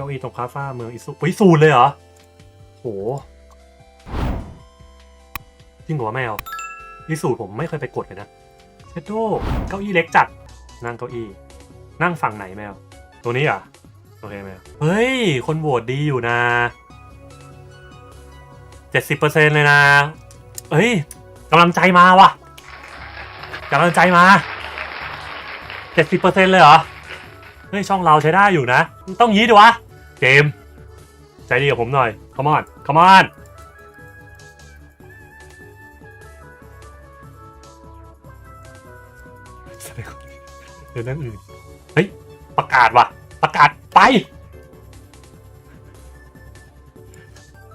ก้าอี้ตรงคาฟ้าเมืองอิสุวิสูนเลยเหรอ โหจริงเหรอแมวอิสูผมไม่เคยไปกดเลยนะเชดโดเก้าอี้เล็กจัด นั่งเก้าอี้ นั่งฝั่งไหนแมว ตัวนี้อะโอเคแมว เฮ้ย คนโหวตดีอยู่นะเจ็ดสิบเปอร์เซ็นเลยนะเฮ้ยกำลังใจมาว่ะกำลังใจมาเจ็ดสิบเปอร์เซ็นเลยเหรอ เฮ้ย ช่องเราใช้ได้อยู่นะ ต้องยี้ดิวะ เจมใจดีกับผมหน่อย come on come on แสดงว่าเดี๋ยวนั่นอื่น เฮ้ย ประกาศว่ะ ประกาศไป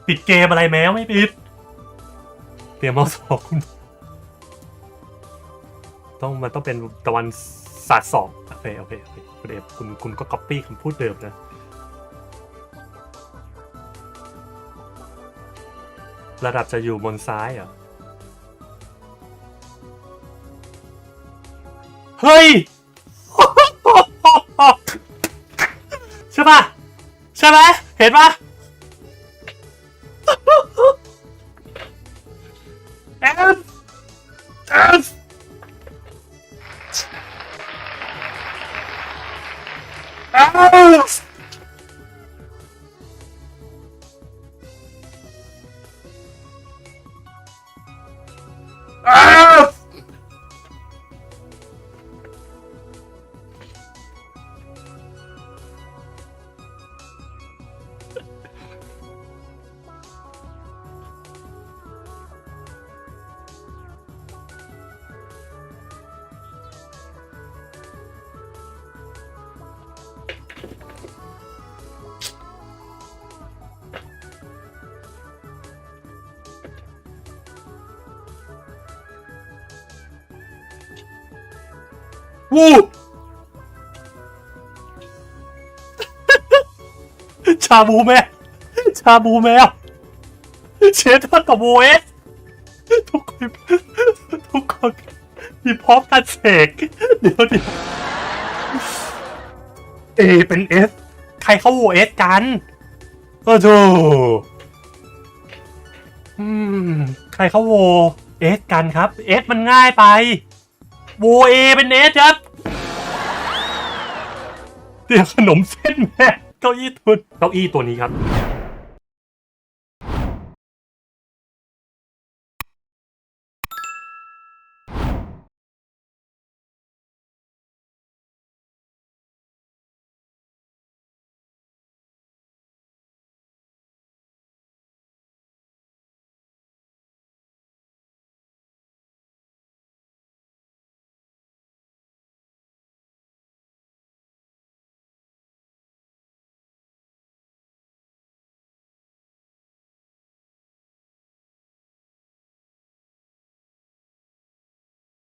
ปิดเกมอะไรแมวไม่ปิด เตรียมเอาสองคุณต้องมันต้องเป็นตะวันศาสตร์สองโอเคโอเคโอเคคุณเอฟคุณคุณก็ก๊อปปี้คำพูดเดิมนะ ระดับจะอยู่บนซ้ายเหรอ เฮ้ย ใช่ปะใช่ไหมเห็นปะเอฟเอฟเอฟ วูบชาบูแมวชาบูแมวเชฟทอดกับโวเอสทุกคนทุกคนมีพร้อมกันเสกเดี๋ยวเดี๋ยวเอเป็นเอสใครเข้าโวเอสกันโอ้โหอืม ใครเข้าโวเอสกันครับ เอสมันง่ายไป โวเอเป็นเอสครับเดี๋ยวขนมเส้นแม่เก้าอี้ทุนเก้าอี้ตัวนี้ครับ